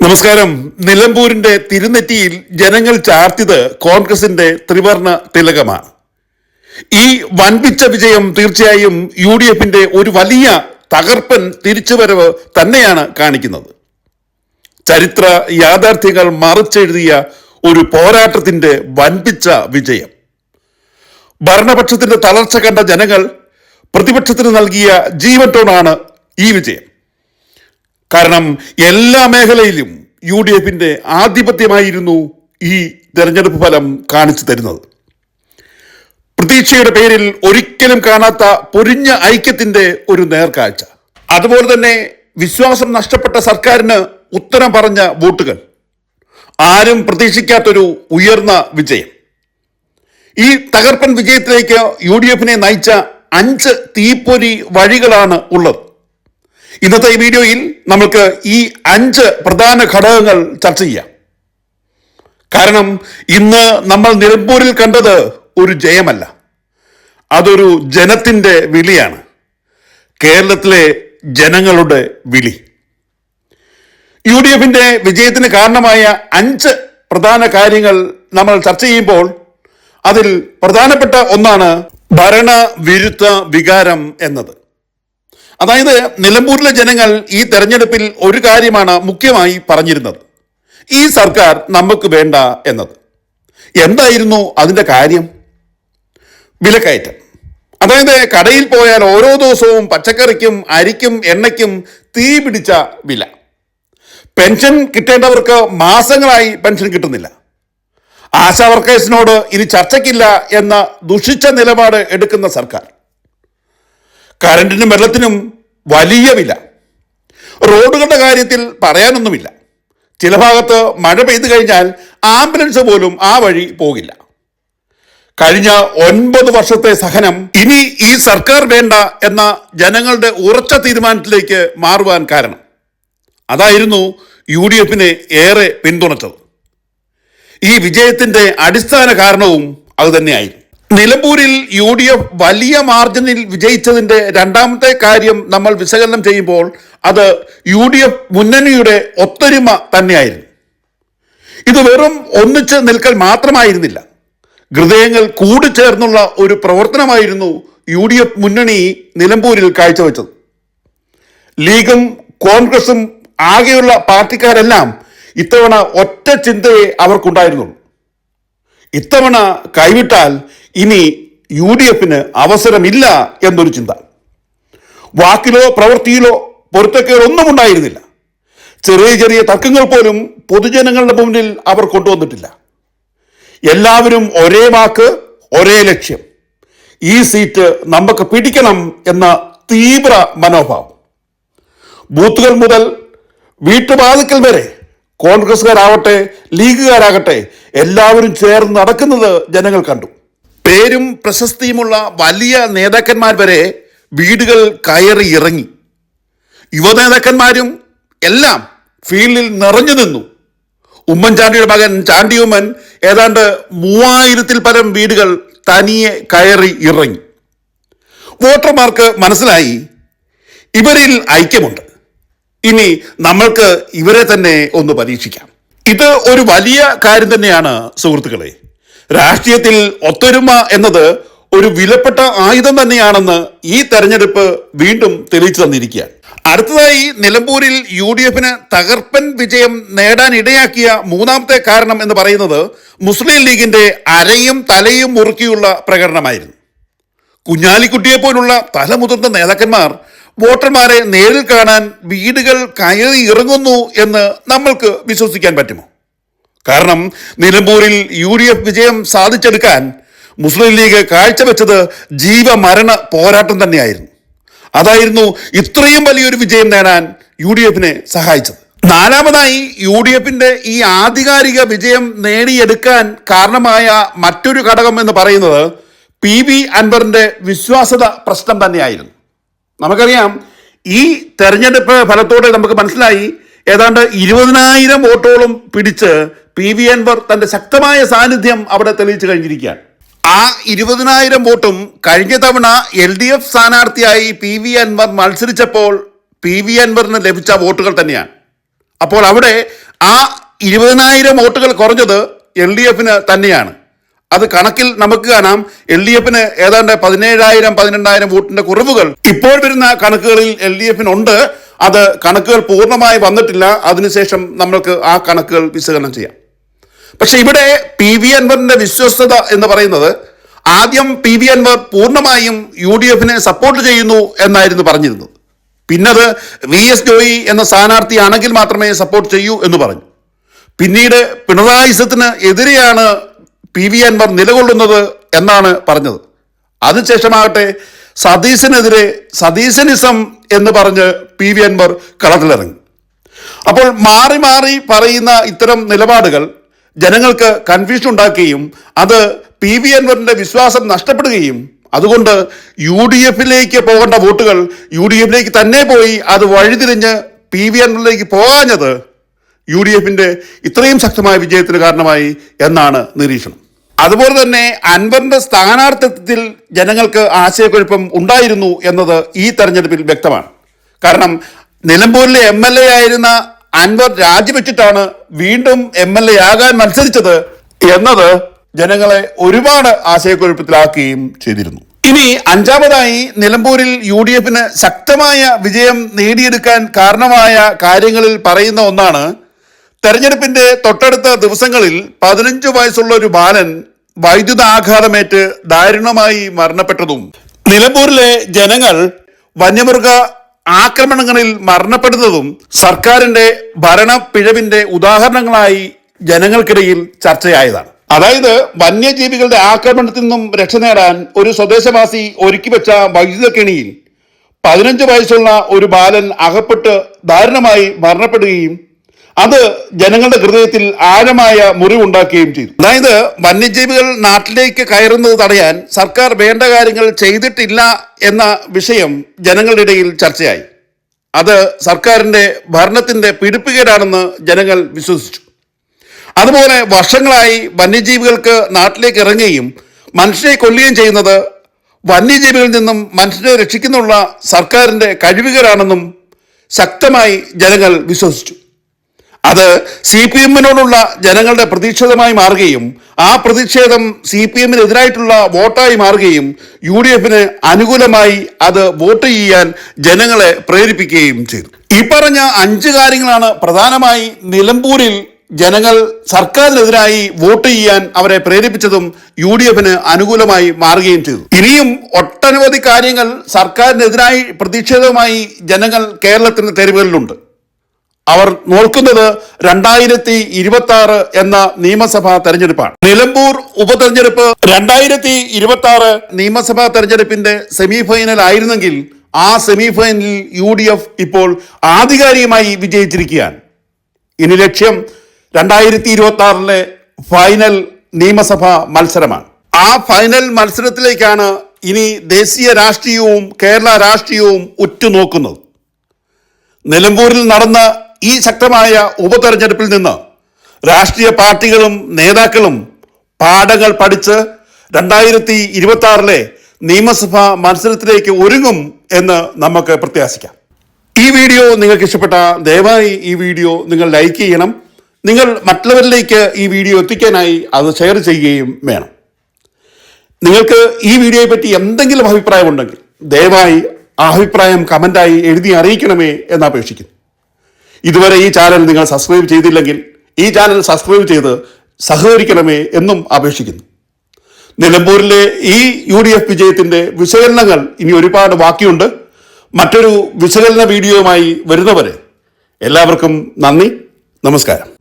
നമസ്കാരം. നിലമ്പൂരിന്റെ തിരുനെറ്റിയിൽ ജനങ്ങൾ ചാർത്തിയത് കോൺഗ്രസിന്റെ ത്രിവർണ തിലകമാണ്. ഈ വൻപിച്ച വിജയം തീർച്ചയായും യു ഡി എഫിന്റെ ഒരു വലിയ തകർപ്പൻ തിരിച്ചുവരവ് തന്നെയാണ് കാണിക്കുന്നത്. ചരിത്ര യാഥാർത്ഥ്യങ്ങൾ മറിച്ചെഴുതിയ ഒരു പോരാട്ടത്തിന്റെ വൻപിച്ച വിജയം. ഭരണപക്ഷത്തിന്റെ തളർച്ച കണ്ട ജനങ്ങൾ പ്രതിപക്ഷത്തിന് നൽകിയ ജീവറ്റോണാണ് ഈ വിജയം. കാരണം എല്ലാ മേഖലയിലും യു ഡി എഫിന്റെ ആധിപത്യമായിരുന്നു ഈ തെരഞ്ഞെടുപ്പ് ഫലം കാണിച്ചു തരുന്നത്. പ്രതീക്ഷയുടെ പേരിൽ ഒരിക്കലും കാണാത്ത പൊരിഞ്ഞ ഐക്യത്തിന്റെ ഒരു നേർക്കാഴ്ച. അതുപോലെ തന്നെ വിശ്വാസം നഷ്ടപ്പെട്ട സർക്കാരിന് ഉത്തരം പറഞ്ഞ വോട്ടുകൾ. ആരും പ്രതീക്ഷിക്കാത്തൊരു ഉയർന്ന വിജയം. ഈ തകർപ്പൻ വിജയത്തിലേക്ക് യു ഡി എഫിനെ നയിച്ച അഞ്ച് തീപ്പൊരി വഴികളാണ് ഉള്ളത്. ഇന്നത്തെ ഈ വീഡിയോയിൽ നമ്മൾക്ക് ഈ അഞ്ച് പ്രധാന ഘടകങ്ങൾ ചർച്ച ചെയ്യാം. കാരണം ഇന്ന് നമ്മൾ നിലമ്പൂരിൽ കണ്ടത് ഒരു ജയമല്ല. അതൊരു ജനത്തിന്റെ വിളിയാണ്. കേരളത്തിലെ ജനങ്ങളുടെ വിളി. യു ഡി എഫിന്റെ വിജയത്തിന് കാരണമായ അഞ്ച് പ്രധാന കാര്യങ്ങൾ നമ്മൾ ചർച്ച ചെയ്യുമ്പോൾ അതിൽ പ്രധാനപ്പെട്ട ഒന്നാണ് ഭരണവിരുദ്ധ വികാരം എന്നത്. അതായത് നിലമ്പൂരിലെ ജനങ്ങൾ ഈ തെരഞ്ഞെടുപ്പിൽ ഒരു കാര്യമാണ് മുഖ്യമായി പറഞ്ഞിരുന്നത്. ഈ സർക്കാർ നമുക്ക് വേണ്ട എന്നത്. എന്തായിരുന്നു അതിന്റെ കാര്യം? വിലക്കയറ്റം. അതായത് കടയിൽ പോയാൽ ഓരോ ദിവസവും പച്ചക്കറിക്കും അരിക്കും എണ്ണയ്ക്കും തീ പിടിച്ച വില. പെൻഷൻ കിട്ടേണ്ടവർക്ക് മാസങ്ങളായി പെൻഷൻ കിട്ടുന്നില്ല. ആശാ വർക്കേഴ്സിനോട് ഇനി ചർച്ചയ്ക്കില്ല എന്ന ദുഷിച്ച നിലപാട് എടുക്കുന്ന സർക്കാർ. കറണ്ടിനും വെള്ളത്തിനും വലിയ വില. റോഡുകളുടെ കാര്യത്തിൽ പറയാനൊന്നുമില്ല. ചില ഭാഗത്ത് മഴ പെയ്തു കഴിഞ്ഞാൽ ആംബുലൻസ് പോലും ആ വഴി പോകില്ല. കഴിഞ്ഞ ഒൻപത് വർഷത്തെ സഹനം ഇനി ഈ സർക്കാർ വേണ്ട എന്ന ജനങ്ങളുടെ ഉറച്ച തീരുമാനത്തിലേക്ക് മാറുവാൻ കാരണം. അതായിരുന്നു യു ഡി എഫിനെ ഏറെ പിന്തുണച്ചത്. ഈ വിജയത്തിന്റെ അടിസ്ഥാന കാരണവും അതുതന്നെയായിരുന്നു നിലമ്പൂരിൽ യു ഡി എഫ് വലിയ മാർജിനിൽ വിജയിച്ചതിന്റെ രണ്ടാമത്തെ കാര്യം നമ്മൾ വിശകലനം ചെയ്യുമ്പോൾ അത് യു ഡി എഫ് മുന്നണിയുടെ ഒത്തൊരുമ തന്നെയായിരുന്നു. ഇത് വെറും ഒന്നിച്ച് നിൽക്കൽ മാത്രമായിരുന്നില്ല. ഹൃദയങ്ങൾ കൂടിച്ചേർന്നുള്ള ഒരു പ്രവർത്തനമായിരുന്നു യു ഡി എഫ് മുന്നണി നിലമ്പൂരിൽ കാഴ്ചവെച്ചത്. ലീഗും കോൺഗ്രസും ആകെയുള്ള പാർട്ടിക്കാരെല്ലാം ഇത്തവണ ഒറ്റ ചിന്തയെ അവർക്കുണ്ടായിരുന്നുള്ളൂ. ഇത്തവണ കൈവിട്ടാൽ ഇനി യു ഡി എഫിന് അവസരമില്ല എന്നൊരു ചിന്ത. വാക്കിലോ പ്രവൃത്തിയിലോ പൊരുത്തക്കേടൊന്നും ഉണ്ടായിരുന്നില്ല. ചെറിയ ചെറിയ തർക്കങ്ങൾ പോലും പൊതുജനങ്ങളുടെ മുന്നിൽ അവർ കൊണ്ടുവന്നിട്ടില്ല. എല്ലാവരും ഒരേ വാക്ക് ഒരേ ലക്ഷ്യം. ഈ സീറ്റ് നമുക്ക് പിടിക്കണം എന്ന തീവ്ര മനോഭാവം. ബൂത്തുകൾ മുതൽ വീട്ടുവാതിക്കൽ വരെ കോൺഗ്രസ്സുകാരാവട്ടെ ലീഗുകാരാകട്ടെ എല്ലാവരും ചേർന്ന് നടക്കുന്നത് ജനങ്ങൾ കണ്ടു. പേരും പ്രശസ്തിയുമുള്ള വലിയ നേതാക്കന്മാർ വരെ വീടുകൾ കയറി ഇറങ്ങി. യുവനേതാക്കന്മാരും എല്ലാം ഫീൽഡിൽ നിറഞ്ഞു നിന്നു. ഉമ്മൻചാണ്ടിയുടെ മകൻ ചാണ്ടി ഉമ്മൻ ഏതാണ്ട് മൂവായിരത്തിൽ പരം വീടുകൾ തനിയെ കയറി ഇറങ്ങി. വോട്ടർമാർക്ക് മനസ്സിലായി ഇവരിൽ ഐക്യമുണ്ട്. ഇനി നമ്മൾക്ക് ഇവരെ തന്നെ ഒന്ന് പരീക്ഷിക്കാം. ഇത് ഒരു വലിയ കാര്യം തന്നെയാണ് സുഹൃത്തുക്കളെ. രാഷ്ട്രീയത്തിൽ ഒത്തൊരുമ എന്നത് ഒരു വിലപ്പെട്ട ആയുധം തന്നെയാണെന്ന് ഈ തെരഞ്ഞെടുപ്പ് വീണ്ടും തെളിയിച്ചു തന്നിരിക്കുകയാണ്. അടുത്തതായി നിലമ്പൂരിൽ യു ഡി എഫിന് തകർപ്പൻ വിജയം നേടാൻ ഇടയാക്കിയ മൂന്നാമത്തെ കാരണം എന്ന് പറയുന്നത് മുസ്ലിം ലീഗിന്റെ അരയും തലയും മുറുക്കിയുള്ള പ്രകടനമായിരുന്നു. കുഞ്ഞാലിക്കുട്ടിയെ പോലുള്ള തലമുതിർന്ന നേതാക്കന്മാർ വോട്ടർമാരെ നേരിൽ കാണാൻ വീടുകൾ കയറി ഇറങ്ങുന്നു എന്ന് നമ്മൾക്ക് വിശ്വസിക്കാൻ പറ്റുമോ? കാരണം നിലമ്പൂരിൽ യു ഡി എഫ് വിജയം സാധിച്ചെടുക്കാൻ മുസ്ലിം ലീഗ് കാഴ്ചവെച്ചത് ജീവമരണ പോരാട്ടം തന്നെയായിരുന്നു. അതായിരുന്നു ഇത്രയും വലിയൊരു വിജയം നേടാൻ യു ഡി എഫിനെ സഹായിച്ചത്. നാലാമതായി യു ഡി എഫിന്റെ ഈ ആധികാരിക വിജയം നേടിയെടുക്കാൻ കാരണമായ മറ്റൊരു ഘടകം എന്ന് പറയുന്നത് പി ബി അൻവറിന്റെ വിശ്വാസത പ്രശ്നം തന്നെയായിരുന്നു. നമുക്കറിയാം ഈ തെരഞ്ഞെടുപ്പ് ഫലത്തോടെ നമുക്ക് മനസ്സിലായി ഏതാണ്ട് ഇരുപതിനായിരം വോട്ടോളം പിടിച്ച് പി വി അൻവർ തന്റെ ശക്തമായ സാന്നിധ്യം അവിടെ തെളിയിച്ചു കഴിഞ്ഞിരിക്കുകയാണ്. ആ ഇരുപതിനായിരം വോട്ടും കഴിഞ്ഞ തവണ എൽ ഡി എഫ് സ്ഥാനാർത്ഥിയായി പി വി അൻവർ മത്സരിച്ചപ്പോൾ പി വി അൻവറിന് ലഭിച്ച വോട്ടുകൾ തന്നെയാണ്. അപ്പോൾ അവിടെ ആ ഇരുപതിനായിരം വോട്ടുകൾ കുറഞ്ഞത് എൽ ഡി എഫിന് തന്നെയാണ്. അത് കണക്കിൽ നമുക്ക് കാണാം എൽ ഡി എഫിന് ഏതാണ്ട് പതിനേഴായിരം പതിനെണ്ണായിരം വോട്ടിന്റെ കുറവുകൾ ഇപ്പോൾ വരുന്ന കണക്കുകളിൽ എൽ ഡി എഫിനുണ്ട്. അത് കണക്കുകൾ പൂർണമായി വന്നിട്ടില്ല. അതിനുശേഷം നമ്മൾക്ക് ആ കണക്കുകൾ വിശകലനം ചെയ്യാം. പക്ഷെ ഇവിടെ പി വി അൻവറിന്റെ വിശ്വസ്തത എന്ന് പറയുന്നത് ആദ്യം പി വി അൻവർ പൂർണമായും യു ഡി എഫിനെ സപ്പോർട്ട് ചെയ്യുന്നു എന്നായിരുന്നു പറഞ്ഞിരുന്നത്. പിന്നത് വി എസ് ജോയി എന്ന സ്ഥാനാർത്ഥിയാണെങ്കിൽ മാത്രമേ സപ്പോർട്ട് ചെയ്യൂ എന്ന് പറഞ്ഞു. പിന്നീട് പിണറായി സത്തിന് എതിരെയാണ് പി വി അൻവർ നിലകൊള്ളുന്നത് എന്നാണ് പറഞ്ഞത്. അതിനുശേഷമാകട്ടെ സതീശനെതിരെ സതീശനിസം എന്ന് പറഞ്ഞ് പി വി അൻവർ കളത്തിലിറങ്ങി. അപ്പോൾ മാറി മാറി പറയുന്ന ഇത്തരം നിലപാടുകൾ ജനങ്ങൾക്ക് കൺഫ്യൂഷൻ ഉണ്ടാക്കുകയും അത് പി വി അൻവറിന്റെ വിശ്വാസം നഷ്ടപ്പെടുകയും അതുകൊണ്ട് യു ഡി എഫിലേക്ക് പോകേണ്ട വോട്ടുകൾ യു ഡി എഫിലേക്ക് തന്നെ പോയി അത് വഴിതിരിഞ്ഞ് പി വി അൻവറിലേക്ക് പോകാഞ്ഞത് യു ഡി എഫിന്റെ ഇത്രയും ശക്തമായ വിജയത്തിന് കാരണമായി എന്നാണ് നിരീക്ഷണം. അതുപോലെ തന്നെ അൻവറിന്റെ സ്ഥാനാർത്ഥിത്വത്തിൽ ജനങ്ങൾക്ക് ആശയക്കുഴപ്പം ഉണ്ടായിരുന്നു എന്നത് ഈ തെരഞ്ഞെടുപ്പിൽ വ്യക്തമാണ്. കാരണം നിലമ്പൂരിലെ എം എൽ എ ആയിരുന്ന അൻവർ രാജിവെച്ചിട്ടാണ് വീണ്ടും എം എൽ എ ആകാൻ മത്സരിച്ചത് എന്നത് ജനങ്ങളെ ഒരുപാട് ആശയക്കുഴപ്പത്തിലാക്കുകയും ചെയ്തിരുന്നു. ഇനി അഞ്ചാമതായി നിലമ്പൂരിൽ യു ഡി എഫിന് ശക്തമായ വിജയം നേടിയെടുക്കാൻ കാരണമായ കാര്യങ്ങളിൽ പറയുന്ന ഒന്നാണ് തെരഞ്ഞെടുപ്പിന്റെ തൊട്ടടുത്ത ദിവസങ്ങളിൽ പതിനഞ്ച് വയസ്സുള്ള ഒരു ബാലൻ വൈദ്യുത ആഘാതമേറ്റ് ദാരുണമായി മരണപ്പെട്ടതും. നിലമ്പൂരിലെ ജനങ്ങൾ വന്യമൃഗ ആക്രമണങ്ങളിൽ മരണപ്പെടുന്നതും സർക്കാരിന്റെ ഭരണ പിഴവിന്റെ ഉദാഹരണങ്ങളായി ജനങ്ങൾക്കിടയിൽ ചർച്ചയായതാണ്. അതായത് വന്യജീവികളുടെ ആക്രമണത്തിൽ നിന്നും രക്ഷ നേടാൻ ഒരു സ്വദേശവാസി ഒരുക്കി വെച്ച വൈദ്യുത കെണിയിൽ പതിനഞ്ച് വയസ്സുള്ള ഒരു ബാലൻ അകപ്പെട്ട് ദാരുണമായി മരണപ്പെടുകയും അത് ജനങ്ങളുടെ ഹൃദയത്തിൽ ആഴമായ മുറിവുണ്ടാക്കുകയും ചെയ്തു. അതായത് വന്യജീവികൾ നാട്ടിലേക്ക് കയറുന്നത് തടയാൻ സർക്കാർ വേണ്ട കാര്യങ്ങൾ ചെയ്തിട്ടില്ല എന്ന വിഷയം ജനങ്ങളുടെ ഇടയിൽ ചർച്ചയായി. അത് സർക്കാരിന്റെ ഭരണത്തിന്റെ പിടിപ്പുകേടാണെന്ന് ജനങ്ങൾ വിശ്വസിച്ചു. അതുപോലെ വർഷങ്ങളായി വന്യജീവികൾക്ക് നാട്ടിലേക്ക് ഇറങ്ങുകയും മനുഷ്യരെ കൊല്ലുകയും ചെയ്യുന്നത് വന്യജീവികളിൽ നിന്നും മനുഷ്യരെ രക്ഷിക്കുന്നുള്ള സർക്കാരിന്റെ കഴിവുകേടാണെന്നും ശക്തമായി ജനങ്ങൾ വിശ്വസിച്ചു. അത് സി പി എമ്മിനോടുള്ള ജനങ്ങളുടെ പ്രതിഷേധമായി മാറുകയും ആ പ്രതിഷേധം സി പി എമ്മിനെതിരായിട്ടുള്ള വോട്ടായി മാറുകയും യു ഡി എഫിന് അനുകൂലമായി അത് വോട്ട് ചെയ്യാൻ ജനങ്ങളെ പ്രേരിപ്പിക്കുകയും ചെയ്തു. ഈ പറഞ്ഞ അഞ്ച് കാര്യങ്ങളാണ് പ്രധാനമായി നിലമ്പൂരിൽ ജനങ്ങൾ സർക്കാരിനെതിരായി വോട്ട് ചെയ്യാൻ അവരെ പ്രേരിപ്പിച്ചതും യു ഡി എഫിന് അനുകൂലമായി മാറുകയും ചെയ്തു. ഇനിയും ഒട്ടനവധി കാര്യങ്ങൾ സർക്കാരിനെതിരായി പ്രതിഷേധവുമായി ജനങ്ങൾ കേരളത്തിന്റെ തെരുവുകളിലുണ്ട്. അവർ നോക്കുന്നത് രണ്ടായിരത്തി ഇരുപത്തി ആറ് എന്ന നിയമസഭാ തെരഞ്ഞെടുപ്പാണ്. നിലമ്പൂർ ഉപതെരഞ്ഞെടുപ്പ് രണ്ടായിരത്തി ഇരുപത്തി ആറ് നിയമസഭാ തെരഞ്ഞെടുപ്പിന്റെ സെമി ഫൈനൽ ആയിരുന്നെങ്കിൽ ആ സെമി ഫൈനലിൽ യു ഡി എഫ് ഇപ്പോൾ ആധികാരികമായി വിജയിച്ചിരിക്കുകയാണ്. ഇനി ലക്ഷ്യം രണ്ടായിരത്തി ഇരുപത്തി ആറിലെ ഫൈനൽ നിയമസഭാ മത്സരമാണ്. ആ ഫൈനൽ മത്സരത്തിലേക്കാണ് ഇനി ദേശീയ രാഷ്ട്രീയവും കേരള രാഷ്ട്രീയവും ഉറ്റുനോക്കുന്നത്. നിലമ്പൂരിൽ നടന്ന ഈ ശക്തമായ ഉപതെരഞ്ഞെടുപ്പിൽ നിന്ന് രാഷ്ട്രീയ പാർട്ടികളും നേതാക്കളും പാഠങ്ങൾ പഠിച്ച് രണ്ടായിരത്തി ഇരുപത്തി ആറിലെ നിയമസഭാ മത്സരത്തിലേക്ക് ഒരുങ്ങും എന്ന് നമുക്ക് പ്രത്യാശിക്കാം. ഈ വീഡിയോ നിങ്ങൾക്ക് ഇഷ്ടപ്പെട്ട ദയവായി ഈ വീഡിയോ നിങ്ങൾ ലൈക്ക് ചെയ്യണം. നിങ്ങൾ മറ്റുള്ളവരിലേക്ക് ഈ വീഡിയോ എത്തിക്കാനായി അത് ഷെയർ ചെയ്യുകയും വേണം. നിങ്ങൾക്ക് ഈ വീഡിയോയെ പറ്റി എന്തെങ്കിലും അഭിപ്രായമുണ്ടെങ്കിൽ ദയവായി ആ അഭിപ്രായം കമന്റായി എഴുതി അറിയിക്കണമേ എന്ന് അപേക്ഷിക്കുന്നു. ഇതുവരെ ഈ ചാനൽ നിങ്ങൾ സബ്സ്ക്രൈബ് ചെയ്തില്ലെങ്കിൽ ഈ ചാനൽ സബ്സ്ക്രൈബ് ചെയ്ത് സഹകരിക്കണമേ എന്നും അപേക്ഷിക്കുന്നു. നിലമ്പൂരിലെ ഈ യു ഡി എഫ് വിജയത്തിന്റെ വിശകലനങ്ങൾ ഇനി ഒരുപാട് ബാക്കിയുണ്ട്. മറ്റൊരു വിശകലന വീഡിയോയുമായി വരുന്നവരെ എല്ലാവർക്കും നന്ദി. നമസ്കാരം.